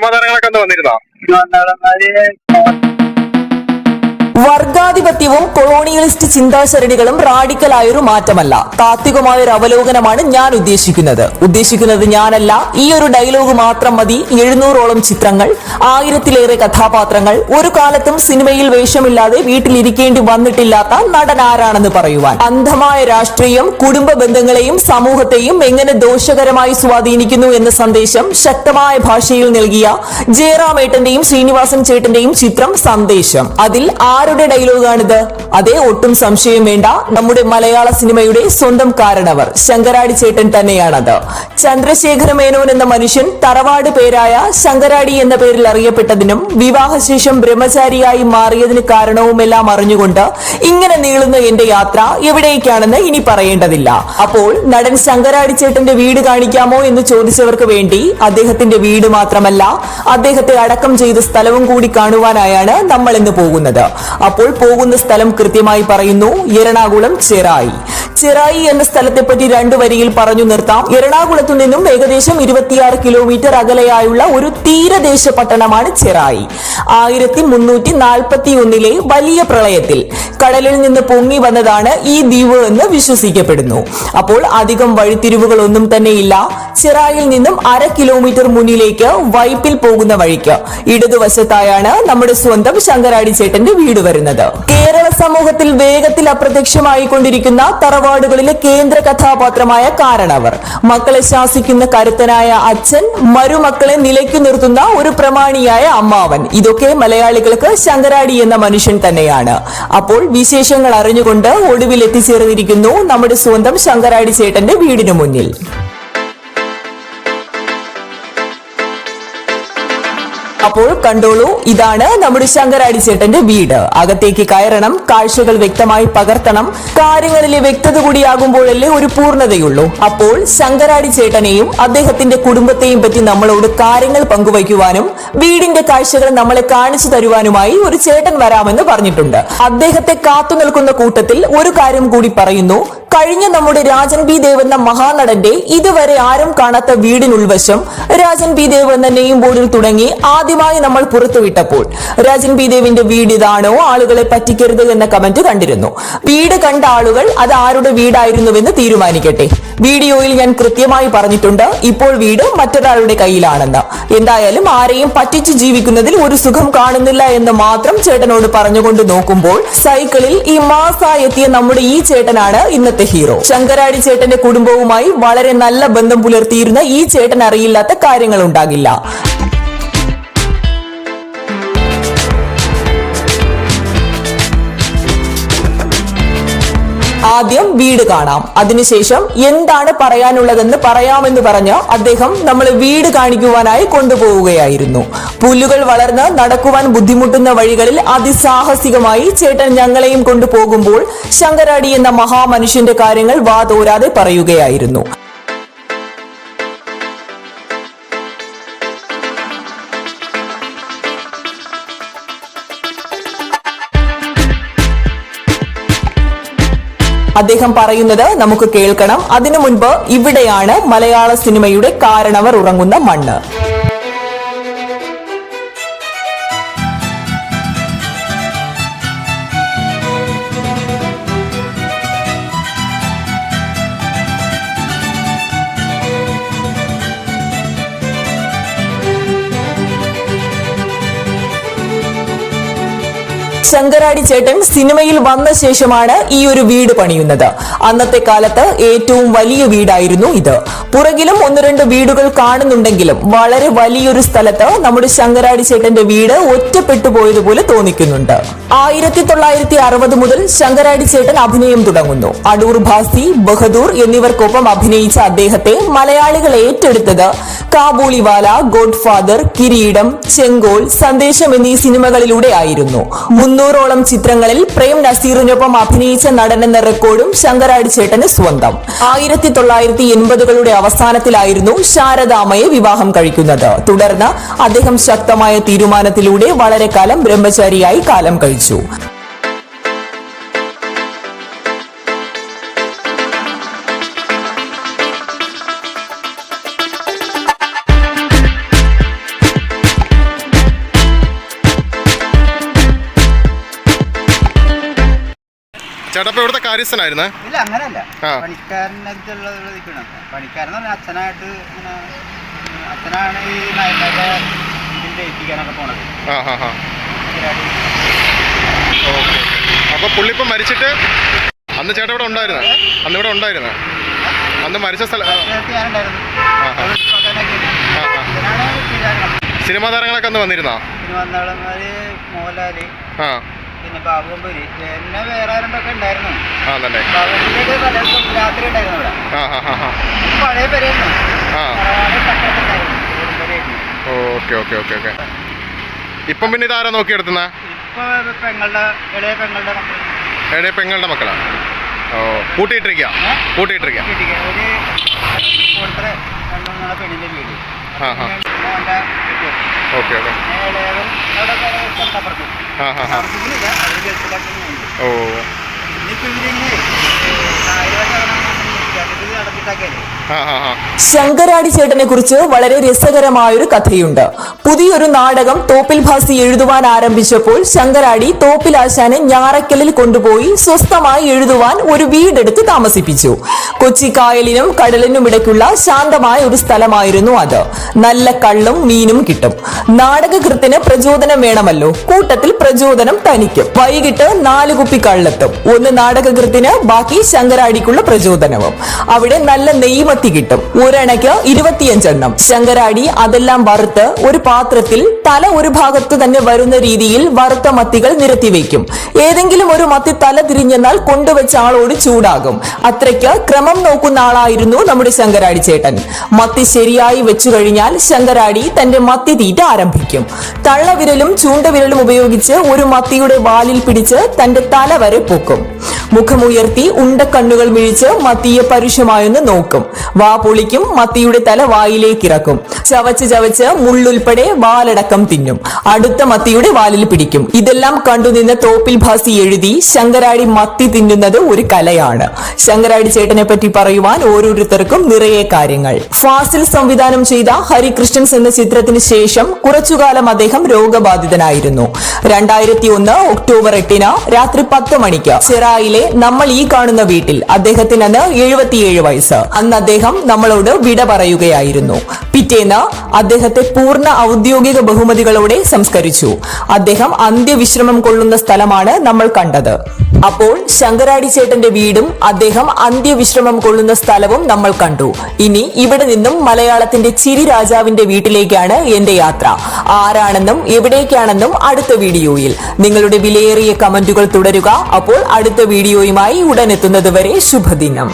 Cinema താരങ്ങളൊക്കെ ഒന്ന് വന്നിരുന്നോ? വർഗാധിപത്യവും colonialist ചിന്താശരണികളും റാഡിക്കലായൊരു മാറ്റമല്ല. താത്വികമായ ഒരു അവലോകനമാണ് ഞാൻ ഉദ്ദേശിക്കുന്നത്. ഉദ്ദേശിക്കുന്നത് ഞാനല്ല. ഈ ഒരു ഡയലോഗ് മാത്രം മതി. എഴുന്നൂറോളം ചിത്രങ്ങൾ ആയിരത്തിലേറെ കഥാപാത്രങ്ങൾ ഒരു കാലത്തും സിനിമയിൽ വേഷമില്ലാതെ വീട്ടിലിരിക്കേണ്ടി വന്നിട്ടില്ലാത്ത നടൻ ആരാണെന്ന് പറയുവാൻ. അന്ധമായ രാഷ്ട്രീയം കുടുംബ ബന്ധങ്ങളെയും സമൂഹത്തെയും എങ്ങനെ ദോഷകരമായി സ്വാധീനിക്കുന്നു എന്ന സന്ദേശം ശക്തമായ ഭാഷയിൽ നൽകിയ ജയറാമേട്ടന്റെയും ശ്രീനിവാസൻ ചേട്ടന്റെയും ചിത്രം സന്ദേശം. അതിൽ ആരുടെ ഡയലോഗാണിത്. അതേ ഒട്ടും സംശയം വേണ്ട നമ്മുടെ മലയാള സിനിമയുടെ സ്വന്തം കാരണവർ ശങ്കരാടി ചേട്ടൻ തന്നെയാണത്. ചന്ദ്രശേഖര മേനോൻ എന്ന മനുഷ്യൻ തറവാട് പേരായ ശങ്കരാടി എന്ന പേരിൽ അറിയപ്പെട്ടതിനും വിവാഹശേഷം ബ്രഹ്മചാരിയായി മാറിയതിന് കാരണവുമെല്ലാം അറിഞ്ഞുകൊണ്ട് ഇങ്ങനെ നീളുന്ന എന്റെ യാത്ര എവിടേക്കാണെന്ന് ഇനി പറയേണ്ടതില്ല. അപ്പോൾ നടൻ ശങ്കരാടി ചേട്ടന്റെ വീട് കാണിക്കാമോ എന്ന് ചോദിച്ചവർക്ക് വേണ്ടി അദ്ദേഹത്തിന്റെ വീട് മാത്രമല്ല അദ്ദേഹത്തെ അടക്കം ചെയ്ത സ്ഥലവും കൂടി കാണുവാനായാണ് നമ്മൾ ഇന്ന് പോകുന്നത്. അപ്പോൾ പോകുന്ന സ്ഥലം കൃത്യമായി പറയുന്നു എറണാകുളം ചെറായി. ചെറായി എന്ന സ്ഥലത്തെപ്പറ്റി രണ്ടു വരിയിൽ പറഞ്ഞു നിർത്താം. എറണാകുളത്തു നിന്നും ഏകദേശം ഇരുപത്തിയാറ് കിലോമീറ്റർ അകലെയായുള്ള ഒരു തീരദേശ പട്ടണമാണ് ചെറായി. ആയിരത്തി മുന്നൂറ്റി നാൽപ്പത്തി ഒന്നിലെ വലിയ പ്രളയത്തിൽ കടലിൽ നിന്ന് പൊങ്ങി വന്നതാണ് ഈ ദ്വീപ് എന്ന് വിശ്വസിക്കപ്പെടുന്നു. അപ്പോൾ അധികം വഴിത്തിരിവുകളൊന്നും തന്നെയില്ല. ചെറായിൽ നിന്നും അര കിലോമീറ്റർ മുന്നിലേക്ക് വൈപ്പിൽ പോകുന്ന വഴിക്ക്. ഇടതുവശത്തായാണ് നമ്മുടെ സ്വന്തം ശങ്കരാടി ചേട്ടന്റെ വീട് വരുന്നത്. കേരള സമൂഹത്തിൽ വേഗത്തിൽ അപ്രത്യക്ഷമായി കൊണ്ടിരിക്കുന്ന തറവാടുകളിലെ കേന്ദ്ര കഥാപാത്രമായ കാരണവർ. മക്കളെ ശാസിക്കുന്ന കരുത്തനായ അച്ഛൻ മരുമക്കളെ നിലയ്ക്കു നിർത്തുന്ന ഒരു പ്രമാണിയായ അമ്മാവൻ. ഇതൊക്കെ മലയാളികൾക്ക് ശങ്കരാടി എന്ന മനുഷ്യൻ തന്നെയാണ്. അപ്പോൾ വിശേഷങ്ങൾ അറിഞ്ഞുകൊണ്ട് ഒടുവിൽ എത്തിച്ചേർന്നിരിക്കുന്നു നമ്മുടെ സ്വന്തം ശങ്കരാടി ചേട്ടന്റെ വീടിനു മുന്നിൽ. അപ്പോൾ കണ്ടോളൂ ഇതാണ് നമ്മുടെ ശങ്കരാടി ചേട്ടന്റെ വീട്. അകത്തേക്ക് കയറണം കാഴ്ചകൾ വ്യക്തമായി പകർത്തണം കാര്യങ്ങളിലെ വ്യക്തത കൂടിയാകുമ്പോഴല്ലേ ഒരു പൂർണതയുള്ളൂ. അപ്പോൾ ശങ്കരാടി ചേട്ടനെയും അദ്ദേഹത്തിന്റെ കുടുംബത്തെയും പറ്റി നമ്മളോട് കാര്യങ്ങൾ പങ്കുവയ്ക്കുവാനും വീടിന്റെ കാഴ്ചകൾ നമ്മളെ കാണിച്ചു തരുവാനുമായി ഒരു ചേട്ടൻ വരാമെന്ന് പറഞ്ഞിട്ടുണ്ട്. അദ്ദേഹത്തെ കാത്തു നിൽക്കുന്ന കൂട്ടത്തിൽ ഒരു കാര്യം കൂടി പറയുന്നു കഴിഞ്ഞ നമ്മുടെ രാജൻ ബി ദേവ് എന്ന മഹാനടന്റെ ഇതുവരെ ആരും കാണാത്ത വീടിനുൾവശം രാജൻ ബി ദേവ് എന്ന നെയിം ബോർഡിൽ തുടങ്ങി ആദ്യമായി നമ്മൾ പുറത്തുവിട്ടപ്പോൾ രാജൻ ബി ദേവിന്റെ വീട് ഇതാണോ? ആളുകളെ പറ്റിക്കരുത് എന്ന കമന്റ് കണ്ടിരുന്നു. വീട് കണ്ട ആളുകൾ അത് ആരുടെ വീടായിരുന്നുവെന്ന് തീരുമാനിക്കട്ടെ. വീഡിയോയിൽ ഞാൻ കൃത്യമായി പറഞ്ഞിട്ടുണ്ട്. ഇപ്പോൾ വീട് മറ്റൊരാളുടെ കയ്യിലാണെന്ന്. എന്തായാലും ആരെയും പറ്റിച്ച് ജീവിക്കുന്നതിൽ ഒരു സുഖം കാണുന്നില്ല എന്ന് മാത്രം ചേട്ടനോട് പറഞ്ഞുകൊണ്ട് നോക്കുമ്പോൾ സൈക്കിളിൽ ഈ മാസായി എത്തിയ നമ്മുടെ ഈ ചേട്ടനാണ് ഇന്നത്തെ ഹീറോ. ശങ്കരാടി ചേട്ടന്റെ കുടുംബവുമായി വളരെ നല്ല ബന്ധം പുലർത്തിയിരുന്ന ഈ ചേട്ടൻ അറിയില്ലാത്ത കാര്യങ്ങൾ ഉണ്ടാകില്ല. ആദ്യം വീട് കാണാം. അതിനുശേഷം എന്താണ് പറയാനുള്ളതെന്ന് പറയാമെന്ന് പറഞ്ഞ് അദ്ദേഹം നമ്മളെ വീട് കാണിക്കുവാനായി കൊണ്ടുപോവുകയായിരുന്നു. പുല്ലുകൾ വളർന്ന് നടക്കുവാൻ ബുദ്ധിമുട്ടുന്ന വഴികളിൽ അതിസാഹസികമായി ചേട്ടൻ ഞങ്ങളെയും കൊണ്ടുപോകുമ്പോൾ ശങ്കരാടി എന്ന മഹാമനുഷ്യന്റെ കാര്യങ്ങൾ വാതോരാതെ പറയുകയായിരുന്നു. അദ്ദേഹം പറയുന്നത് നമുക്ക് കേൾക്കണം. അതിനു മുൻപ് ഇവിടെയാണ് മലയാള സിനിമയുടെ കാരണവർ ഉറങ്ങുന്ന മണ്ണ്. ശങ്കരാടി ചേട്ടൻ സിനിമയിൽ വന്ന ശേഷമാണ് ഈ ഒരു വീട് പണിയുന്നത്. അന്നത്തെ കാലത്ത് ഏറ്റവും വലിയ വീടായിരുന്നു ഇത്. പുറകിലും ഒന്ന് രണ്ട് വീടുകൾ കാണുന്നുണ്ടെങ്കിലും വളരെ വലിയൊരു സ്ഥലത്ത് നമ്മുടെ ശങ്കരാടി ചേട്ടന്റെ വീട് ഒറ്റപ്പെട്ടു പോയതുപോലെ തോന്നിക്കുന്നുണ്ട്. ആയിരത്തി തൊള്ളായിരത്തി അറുപത് മുതൽ ശങ്കരാടി ചേട്ടൻ അഭിനയം തുടങ്ങുന്നു. അടൂർ ഭാസി ബഹദൂർ എന്നിവർക്കൊപ്പം അഭിനയിച്ച അദ്ദേഹത്തെ മലയാളികൾ ഏറ്റെടുത്തത് കാബൂളിവാല ഗോഡ് ഫാദർ കിരീടം ചെങ്കോൾ സന്ദേശം എന്നീ സിനിമകളിലൂടെ ആയിരുന്നു മുന്നൂറോളം ചിത്രങ്ങളിൽ പ്രേം നസീറിനൊപ്പം അഭിനയിച്ച നടൻ എന്ന റെക്കോർഡും ശങ്കരാടി ചേട്ടന് സ്വന്തം. ആയിരത്തി തൊള്ളായിരത്തി എൺപതുകളുടെ അവസാനത്തിലായിരുന്നു ശാരദാമയെ വിവാഹം കഴിക്കുന്നത്. തുടർന്ന് അദ്ദേഹം ശക്തമായ തീരുമാനത്തിലൂടെ വളരെ കാലം ബ്രഹ്മചാരിയായി കാലം കഴിച്ചു. കാര്യസ്ഥനായിരുന്നേ? ഇല്ല അങ്ങനല്ല. ആ. നിൽക്കണം പറഞ്ഞാൽ അച്ഛനായിട്ട് ഇങ്ങനെ അച്ഛനാണ് ഈ ഏൽപ്പിക്കാനൊക്കെ പോണത്. ആ ഹാ ഹാ ശരിയായിട്ട് ഓക്കെ അപ്പൊ പുള്ളി ഇപ്പം മരിച്ചിട്ട് അന്ന് ചേട്ടൻ ഇവിടെ ഉണ്ടായിരുന്നു? അന്ന് ഇവിടെ ഉണ്ടായിരുന്നു? അന്ന് മരിച്ച സ്ഥലം ആ, ഞാനുണ്ടായിരുന്നു. സിനിമാ താരങ്ങളൊക്കെ അന്ന് വന്നിരുന്നോ? പിന്നെ വന്നവളന്മാര് മോഹൻലാൽ ആ. പിന്നെ ബാബുമ്പൂരി. പിന്നെ വേറെ ആരണ്ടൊക്കെ ഉണ്ടായിരുന്നു? ആ തന്നെ. ബാബുമ്പൂരിയൊക്കെ പലർക്കും രാത്രി ഉണ്ടായിരുന്നു ഇവിടെ. പഴയ പേരായിരുന്നു. Okay okay okay okay. ഇപ്പം പിന്നെ ഇതാരാ നോക്കിയെടുത്തുന്ന? ഇപ്പൊ പെങ്ങളുടെ ഇളയ പെങ്ങളുടെ മക്കൾ എവിടെ പെങ്ങളുടെ മക്കളാ? ഓ കൂട്ടിയിട്ടിരിക്കുക കൂട്ടിയിട്ടിരിക്കാം? കൂട്ടിയിട്ടിരിക്കുക ഒരു പെണ്ണിന്റെ വീട്. ആ, ആ. Okay okay. ഓ. ഇന്നിപ്പോ ഇവരിങ്ങനെ ആയിരം ഇത് നടത്തിട്ടാക്കിയാലേ ആ ഹാ ഹാ ശങ്കരാടി ചേട്ടനെ കുറിച്ച് വളരെ രസകരമായൊരു കഥയുണ്ട്. പുതിയൊരു നാടകം തോപ്പിൽ ഭാസി എഴുതുവാൻ ആരംഭിച്ചപ്പോൾ ശങ്കരാടി തോപ്പിൽ ആശാനെ ഞാറക്കലിൽ കൊണ്ടുപോയി സ്വസ്ഥമായി എഴുതുവാൻ ഒരു വീടെടുത്ത് താമസിപ്പിച്ചു. കൊച്ചി കായലിനും കടലിനും ഇടയ്ക്കുള്ള ശാന്തമായ ഒരു സ്ഥലമായിരുന്നു അത്. നല്ല കള്ളും മീനും കിട്ടും. നാടകകൃത്തിന് പ്രചോദനം വേണമല്ലോ. കൂട്ടത്തിൽ പ്രചോദനം തനിക്കും. വൈകിട്ട് നാല് കുപ്പി കള്ളെത്തും. ഒന്ന് നാടകകൃത്തിന് ബാക്കി ശങ്കരാടിക്കുള്ള പ്രചോദനവും. അവിടെ നല്ല നെയ്മത്തി കിട്ടും. ഒരണയ്ക്ക് ഇരുപത്തിയഞ്ചെണ്ണം ശങ്കരാടി അതെല്ലാം വറുത്ത് ഒരു പാത്രത്തിൽ തല ഒരു ഭാഗത്ത് തന്നെ വരുന്ന രീതിയിൽ വറുത്ത മത്തികൾ നിരത്തി നിരത്തിവെക്കും ഏതെങ്കിലും ഒരു മത്തി തല തിരിഞ്ഞെന്നാൽ കൊണ്ടുവച്ച ആളോട് ചൂടാകും. അത്രയ്ക്ക് ക്രമം നോക്കുന്ന ആളായിരുന്നു നമ്മുടെ ശങ്കരാടി ചേട്ടൻ. മത്തി ശരിയായി വെച്ചു കഴിഞ്ഞാൽ ശങ്കരാടി തന്റെ മത്തി തീറ്റ ആരംഭിക്കും. തള്ളവിരലും ചൂണ്ടവിരലും ഉപയോഗിച്ച് ഒരു മത്തിയുടെ വാലിൽ പിടിച്ച് തന്റെ തല വരെ പൊക്കും. മുഖമുയർത്തി ഉണ്ടക്കണ്ണുകൾ മിഴിച്ച് മത്തിയെ പരുഷമായൊന്ന് നോക്കും. വാ പൊളിക്കും മത്തിയുടെ തല വായിലേക്ക് ഇറക്കും. ചവച്ച് ചവച്ച് മുള്ളുൾപ്പെടെ വാലടക്കം തിന്നും. അടുത്ത മത്തിയുടെ വാലിൽ പിടിക്കും. ഇതെല്ലാം കണ്ടുനിന്ന തോപ്പിൽ ഭാസി എഴുതി ശങ്കരാടി മത്തി തിന്നുന്നത് ഒരു കലയാണ്. ശങ്കരാടി ചേട്ടനെ പറ്റി പറയുവാൻ ഓരോരുത്തർക്കും നിറയെ കാര്യങ്ങൾ. ഫാസിൽ സംവിധാനം ചെയ്ത ഹരികൃഷ്ണൻസ് എന്ന ചിത്രത്തിന് ശേഷം കുറച്ചുകാലം അദ്ദേഹം രോഗബാധിതനായിരുന്നു. രണ്ടായിരത്തി ഒന്ന് ഒക്ടോബർ എട്ടിന് രാത്രി പത്ത് മണിക്ക് ചെറായിലെ നമ്മൾ ഈ കാണുന്ന വീട്ടിൽ അദ്ദേഹത്തിന് അന്ന് എഴുപത്തിയേഴ് വയസ്സ്. അന്ന് അദ്ദേഹം നമ്മളോട് വിട പറയുകയായിരുന്നു. പിറ്റേന്ന് അദ്ദേഹത്തെ പൂർണ ഔദ്യോഗിക ബഹുമതികളോടെ സംസ്കരിച്ചു. അദ്ദേഹം അന്ത്യവിശ്രമം കൊള്ളുന്ന സ്ഥലമാണ് നമ്മൾ കണ്ടത്. അപ്പോൾ ശങ്കരാടി ചേട്ടന്റെ വീടും അദ്ദേഹം അന്ത്യവിശ്രമം കൊള്ളുന്ന സ്ഥലവും നമ്മൾ കണ്ടു. ഇനി ഇവിടെ നിന്നും മലയാളത്തിന്റെ ചിരി രാജാവിന്റെ വീട്ടിലേക്കാണ് എന്റെ യാത്ര. ആരാണെന്നും എവിടേക്കാണെന്നും അടുത്ത വീഡിയോയിൽ. നിങ്ങളുടെ വിലയേറിയ കമന്റുകൾ തുടരുക. അപ്പോൾ അടുത്ത വീഡിയോയുമായി ഉടനെത്തുന്നത് വരെ ശുഭദിനം.